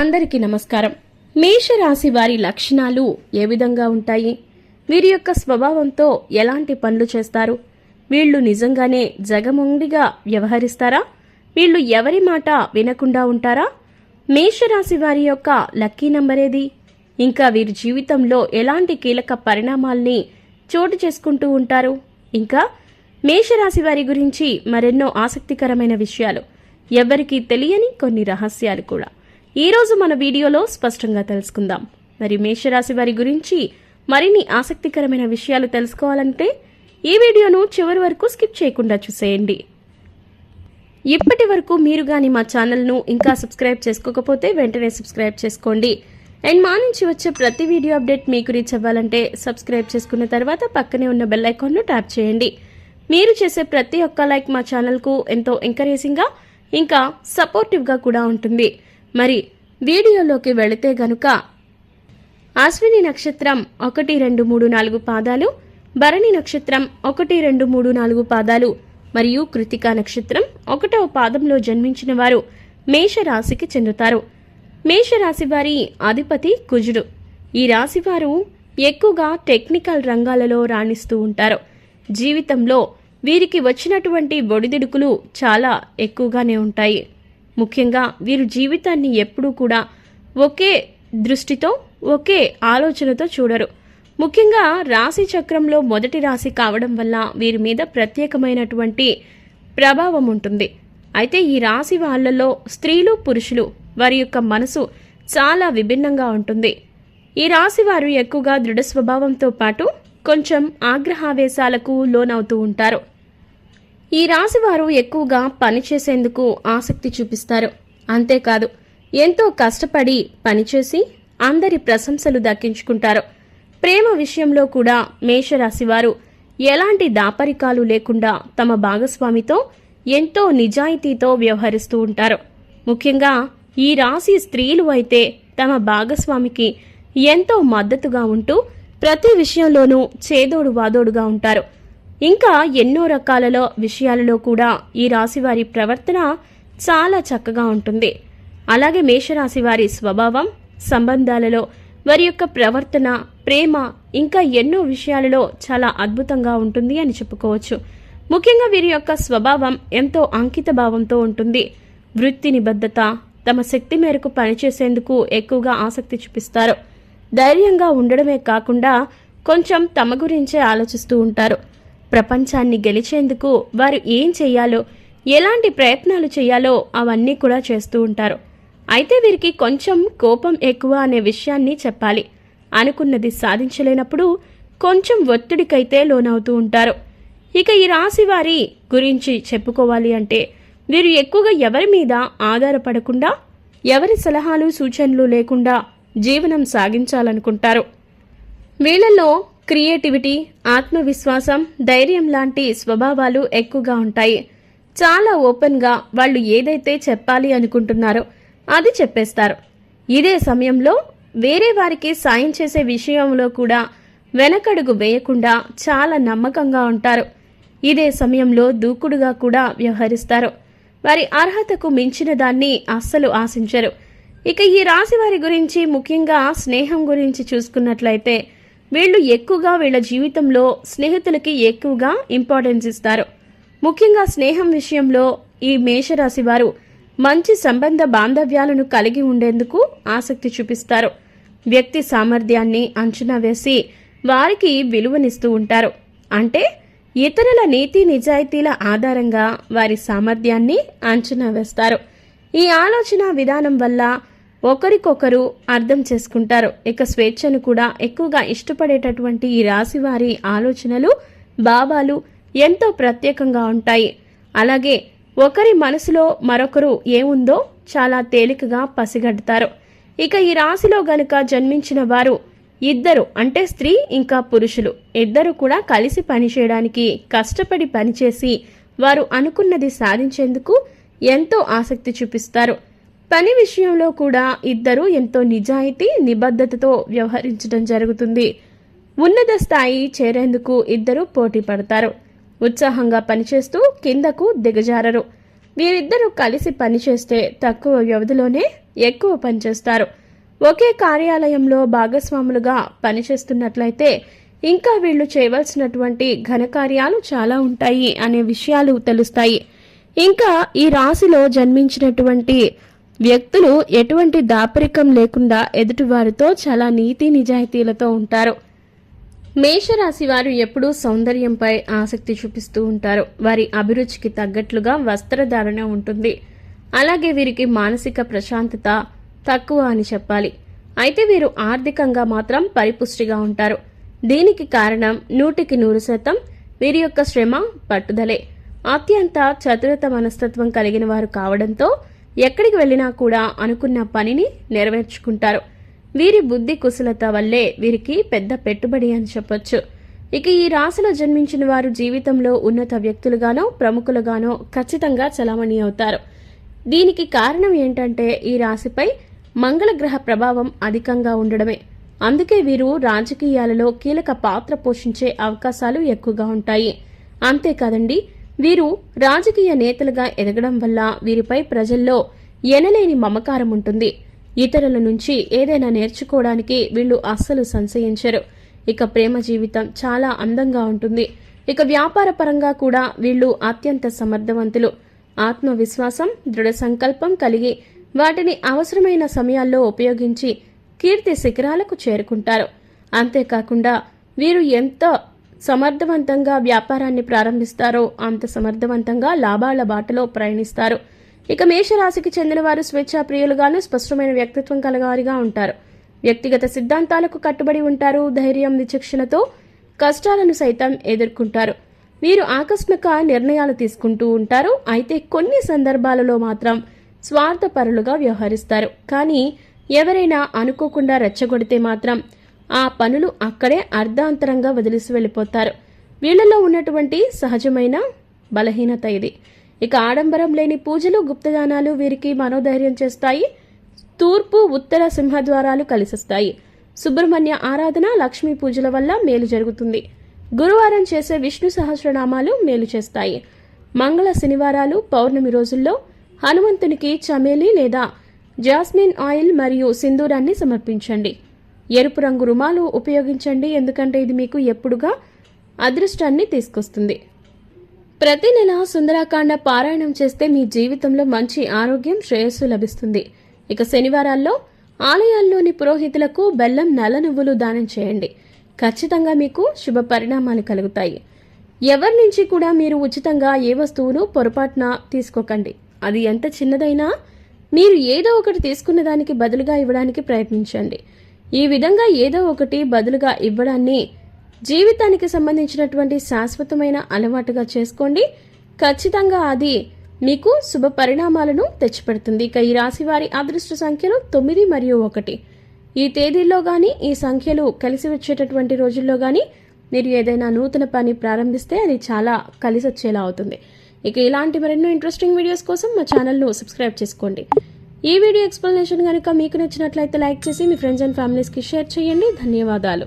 అందరికీ నమస్కారం. మేషరాశి వారి లక్షణాలు ఏ విధంగా ఉంటాయి? వీరి యొక్క స్వభావంతో ఎలాంటి పనులు చేస్తారు? వీళ్ళు నిజంగానే జగమొండిగా వ్యవహరిస్తారా? వీళ్ళు ఎవరి మాట వినకుండా ఉంటారా? మేషరాశి వారి యొక్క లక్కీ నంబరేది ఇంకా వీరి జీవితంలో ఎలాంటి కీలక పరిణామాల్ని చోటు చేసుకుంటూ ఉంటారు? ఇంకా మేషరాశి వారి గురించి మరెన్నో ఆసక్తికరమైన విషయాలు. ఎవరికీ తెలియని కొన్ని రహస్యాలు కూడా. ఈరోజు మన వీడియోలో స్పష్టంగా తెలుసుకుందాం. మరి మేషరాశి వారి గురించి మరిన్ని ఆసక్తికరమైన విషయాలు తెలుసుకోవాలంటే ఈ వీడియోను చివరి వరకు స్కిప్ చేయకుండా చూసేయండి. ఇప్పటి వరకు మీరు కానీ మా ఛానల్ను ఇంకా సబ్స్క్రైబ్ చేసుకోకపోతే వెంటనే సబ్స్క్రైబ్ చేసుకోండి. అండ్ మా నుంచి వచ్చే ప్రతి వీడియో అప్డేట్ మీకు రీచ్ అవ్వాలంటే సబ్స్క్రైబ్ చేసుకున్న తర్వాత పక్కనే ఉన్న బెల్ ఐకాన్ను ట్యాప్ చేయండి. మీరు చేసే ప్రతి ఒక్క లైక్ మా ఛానల్కు ఎంతో ఎంకరేజింగ్గా ఇంకా సపోర్టివ్గా కూడా ఉంటుంది. మరి వీడియోలోకి వెళితే గనుక అశ్విని నక్షత్రం ఒకటి రెండు మూడు నాలుగు పాదాలు భరణి నక్షత్రం ఒకటి రెండు మూడు నాలుగు పాదాలు మరియు కృతికా నక్షత్రం ఒకటవ పాదంలో జన్మించిన వారు మేషరాశికి చెందుతారు. మేషరాశి వారి అధిపతి కుజుడు. ఈ రాశివారు ఎక్కువగా టెక్నికల్ రంగాలలో రాణిస్తూ ఉంటారు. జీవితంలో వీరికి వచ్చినటువంటి ఒడిదుడుకులు చాలా ఎక్కువగానే ఉంటాయి. ముఖ్యంగా వీరు జీవితాన్ని ఎప్పుడూ కూడా ఒకే దృష్టితో ఒకే ఆలోచనతో చూడరు. ముఖ్యంగా రాశి చక్రంలో మొదటి రాశి కావడం వల్ల వీరి మీద ప్రత్యేకమైనటువంటి ప్రభావం ఉంటుంది. అయితే ఈ రాశి వాళ్ళలో స్త్రీలు పురుషులు వారి యొక్క మనసు చాలా విభిన్నంగా ఉంటుంది. ఈ రాశి వారు ఎక్కువగా దృఢ స్వభావంతో పాటు కొంచెం ఆగ్రహావేశాలకు లోనవుతూ ఉంటారు. ఈ రాశివారు ఎక్కువగా పనిచేసేందుకు ఆసక్తి చూపిస్తారు. అంతేకాదు ఎంతో కష్టపడి పనిచేసి అందరి ప్రశంసలు దక్కించుకుంటారు. ప్రేమ విషయంలో కూడా మేషరాశివారు ఎలాంటి దాపరికాలు లేకుండా తమ భాగస్వామితో ఎంతో నిజాయితీతో వ్యవహరిస్తూ ఉంటారు. ముఖ్యంగా ఈ రాశి స్త్రీలు అయితే తమ భాగస్వామికి ఎంతో మద్దతుగా ఉంటూ ప్రతి విషయంలోనూ చేదోడు వాదోడుగా ఉంటారు. ఇంకా ఎన్నో రకాలలో విషయాలలో కూడా ఈ రాశి వారి ప్రవర్తన చాలా చక్కగా ఉంటుంది. అలాగే మేషరాశి వారి స్వభావం సంబంధాలలో వారి యొక్క ప్రవర్తన ప్రేమ ఇంకా ఎన్నో విషయాలలో చాలా అద్భుతంగా ఉంటుంది అని చెప్పుకోవచ్చు. ముఖ్యంగా వీరి యొక్క స్వభావం ఎంతో అంకిత భావంతో ఉంటుంది. వృత్తి నిబద్ధత తమ శక్తి మేరకు పనిచేసేందుకు ఎక్కువగా ఆసక్తి చూపిస్తారు. ధైర్యంగా ఉండడమే కాకుండా కొంచెం తమ గురించే ఆలోచిస్తూ ఉంటారు. ప్రపంచాన్ని గెలిచేందుకు వారు ఏం చేయాలో ఎలాంటి ప్రయత్నాలు చేయాలో అవన్నీ కూడా చేస్తూ ఉంటారు. అయితే వీరికి కొంచెం కోపం ఎక్కువ అనే విషయాన్ని చెప్పాలి. అనుకున్నది సాధించలేనప్పుడు కొంచెం ఒత్తిడికైతే లోనవుతూ ఉంటారు. ఇక ఈ రాశి వారి గురించి చెప్పుకోవాలి అంటే వీరు ఎక్కువగా ఎవరి మీద ఆధారపడకుండా ఎవరి సలహాలు సూచనలు లేకుండా జీవనం సాగించాలనుకుంటారు. వీళ్ళల్లో క్రియేటివిటీ ఆత్మవిశ్వాసం ధైర్యం లాంటి స్వభావాలు ఎక్కువగా ఉంటాయి. చాలా ఓపెన్గా వాళ్ళు ఏదైతే చెప్పాలి అనుకుంటున్నారో అది చెప్పేస్తారు. ఇదే సమయంలో వేరే వారికి సాయం చేసే విషయంలో కూడా వెనకడుగు వేయకుండా చాలా నమ్మకంగా ఉంటారు. ఇదే సమయంలో దూకుడుగా కూడా వ్యవహరిస్తారు. వారి అర్హతకు మించిన దాన్ని అస్సలు ఆశించరు. ఇక ఈ రాశి వారి గురించి ముఖ్యంగా స్నేహం గురించి చూసుకున్నట్లయితే వీళ్ళు ఎక్కువగా వీళ్ళ జీవితంలో స్నేహితులకి ఎక్కువగా ఇంపార్టెన్స్ ఇస్తారు. ముఖ్యంగా స్నేహం విషయంలో ఈ మేషరాశి వారు మంచి సంబంధ బాంధవ్యాలను కలిగి ఉండేందుకు ఆసక్తి చూపిస్తారు. వ్యక్తి సామర్థ్యాన్ని అంచనా వేసి వారికి విలువనిస్తూ ఉంటారు. అంటే ఇతరుల నీతి నిజాయితీల ఆధారంగా వారి సామర్థ్యాన్ని అంచనా వేస్తారు. ఈ ఆలోచన విధానం వల్ల ఒకరికొకరు అర్థం చేసుకుంటారు. ఇక స్వేచ్ఛను కూడా ఎక్కువగా ఇష్టపడేటటువంటి ఈ రాశి వారి ఆలోచనలు భావాలు ఎంతో ప్రత్యేకంగా ఉంటాయి. అలాగే ఒకరి మనసులో మరొకరు ఏముందో చాలా తేలికగా పసిగడతారు. ఇక ఈ రాశిలో గనుక జన్మించిన వారు ఇద్దరు అంటే స్త్రీ ఇంకా పురుషులు. ఇద్దరు కూడా కలిసి పనిచేయడానికి కష్టపడి పనిచేసి వారు అనుకున్నది సాధించేందుకు ఎంతో ఆసక్తి చూపిస్తారు. పని విషయంలో కూడా ఇద్దరూ ఎంతో నిజాయితీ నిబద్ధతతో వ్యవహరించడం జరుగుతుంది. ఉన్నత స్థాయి చేరేందుకు ఇద్దరూ పోటీ పడతారు. ఉత్సాహంగా పనిచేస్తూ కిందకు దిగజారరు. వీరిద్దరూ కలిసి పనిచేస్తే తక్కువ వ్యవధిలోనే ఎక్కువ పనిచేస్తారు. ఒకే కార్యాలయంలో భాగస్వాములుగా పనిచేస్తున్నట్లయితే ఇంకా వీళ్ళు చేయవలసినటువంటి ఘనకార్యాలు చాలా ఉంటాయి అనే విషయాలు తెలుస్తాయి. ఇంకా ఈ రాశిలో జన్మించినటువంటి వ్యక్తులు ఎటువంటి దాపరికం లేకుండా ఎదుటివారితో చాలా నీతి నిజాయితీలతో ఉంటారు. మేషరాశి వారు ఎప్పుడూ సౌందర్యంపై ఆసక్తి చూపిస్తూ ఉంటారు. వారి అభిరుచికి తగ్గట్లుగా వస్త్రధారణ ఉంటుంది. అలాగే వీరికి మానసిక ప్రశాంతత తక్కువ అని చెప్పాలి. అయితే వీరు ఆర్థికంగా మాత్రం పరిపుష్టిగా ఉంటారు. దీనికి కారణం నూటికి నూరు శాతం వీరి యొక్క శ్రమ పట్టుదలే. అత్యంత చతురత మనస్తత్వం కలిగిన వారు కావడంతో ఎక్కడికి వెళ్ళినా కూడా అనుకున్న పనిని నెరవేర్చుకుంటారు. వీరి బుద్ధి కుశలత వల్లే వీరికి పెద్ద పెట్టుబడి అని చెప్పొచ్చు. ఇక ఈ రాశిలో జన్మించిన వారు జీవితంలో ఉన్నత వ్యక్తులుగానో ప్రముఖులుగానో ఖచ్చితంగా చలామణి అవుతారు. దీనికి కారణం ఏంటంటే ఈ రాశిపై మంగళగ్రహ ప్రభావం అధికంగా ఉండడమే. అందుకే వీరు రాజకీయాలలో కీలక పాత్ర పోషించే అవకాశాలు ఎక్కువగా ఉంటాయి. అంతేకాదండి వీరు రాజకీయ నేతలుగా ఎదగడం వల్ల వీరిపై ప్రజల్లో ఎనలేని మమకారం ఉంటుంది. ఇతరుల నుంచి ఏదైనా నేర్చుకోవడానికి వీళ్ళు అస్సలు సంశయించరు. ఇక ప్రేమ జీవితం చాలా అందంగా ఉంటుంది. ఇక వ్యాపార పరంగా కూడా వీళ్ళు అత్యంత సమర్థవంతులు. ఆత్మవిశ్వాసం దృఢ సంకల్పం కలిగి వాటిని అవసరమైన సమయాల్లో ఉపయోగించి కీర్తి శిఖరాలకు చేరుకుంటారు. అంతేకాకుండా వీరు ఎంత సమర్థవంతంగా వ్యాపారాన్ని ప్రారంభిస్తారో అంత సమర్థవంతంగా లాభాల బాటలో ప్రయాణిస్తారు. ఇక మేషరాశికి చెందిన వారు స్వేచ్ఛా ప్రియులుగాను స్పష్టమైన వ్యక్తిత్వం కలగారిగా ఉంటారు. వ్యక్తిగత సిద్ధాంతాలకు కట్టుబడి ఉంటారు. ధైర్యం విచక్షణతో కష్టాలను సైతం ఎదుర్కొంటారు. వీరు ఆకస్మిక నిర్ణయాలు తీసుకుంటూ ఉంటారు. అయితే కొన్ని సందర్భాలలో మాత్రం స్వార్థపరులుగా వ్యవహరిస్తారు. కానీ ఎవరైనా అనుకోకుండా రెచ్చగొడితే మాత్రం ఆ పనులు అక్కడే అర్ధాంతరంగా వదిలిసి వెళ్ళిపోతారు. వీళ్ళలో ఉన్నటువంటి సహజమైన బలహీనత ఇది. ఇక ఆడంబరం లేని పూజలు గుప్తదానాలు వీరికి మనోధైర్యం చేస్తాయి. తూర్పు ఉత్తర సింహద్వారాలు కలిసిస్తాయి. సుబ్రహ్మణ్య ఆరాధన లక్ష్మీ పూజల వల్ల మేలు జరుగుతుంది. గురువారం చేసే విష్ణు సహస్రనామాలు మేలు చేస్తాయి. మంగళ శనివారాలు పౌర్ణమి రోజుల్లో హనుమంతునికి చమేలి లేదా జాస్మిన్ ఆయిల్ మరియు సింధూరాన్ని సమర్పించండి. ఎరుపు రంగు రుమాలు ఉపయోగించండి ఎందుకంటే ఇది మీకు ఎప్పుడుగా అదృష్టాన్ని తీసుకొస్తుంది. ప్రతి నెల సుందరాకాండ పారాయణం చేస్తే మీ జీవితంలో మంచి ఆరోగ్యం శ్రేయస్సు లభిస్తుంది. ఇక శనివారాల్లో ఆలయాల్లోని పురోహితులకు బెల్లం నల్ల నువ్వులు దానం చేయండి. ఖచ్చితంగా మీకు శుభ పరిణామాలు కలుగుతాయి. ఎవరి నుంచి కూడా మీరు ఉచితంగా ఏ వస్తువును పొరపాటున తీసుకోకండి. అది ఎంత చిన్నదైనా మీరు ఏదో ఒకటి తీసుకున్న దానికి బదులుగా ఇవ్వడానికి ప్రయత్నించండి. ఈ విధంగా ఏదో ఒకటి బదులుగా ఇవ్వడాన్ని జీవితానికి సంబంధించినటువంటి శాశ్వతమైన అలవాటుగా చేసుకోండి. ఖచ్చితంగా అది మీకు శుభ పరిణామాలను తెచ్చిపెడుతుంది. ఇక ఈ రాశి వారి అదృష్ట సంఖ్యలు తొమ్మిది మరియు ఒకటి. ఈ తేదీల్లో కానీ ఈ సంఖ్యలు కలిసి వచ్చేటటువంటి రోజుల్లో కానీ మీరు ఏదైనా నూతన పని ప్రారంభిస్తే అది చాలా కలిసి వచ్చేలా అవుతుంది. ఇక ఇలాంటి మరెన్నో ఇంట్రెస్టింగ్ వీడియోస్ కోసం మా ఛానల్ను సబ్స్క్రైబ్ చేసుకోండి. ఈ వీడియో ఎక్స్ప్లెనేషన్ కనుక మీకు నచ్చినట్లయితే లైక్ చేసి మీ ఫ్రెండ్స్ అండ్ ఫ్యామిలీస్కి షేర్ చేయండి. ధన్యవాదాలు.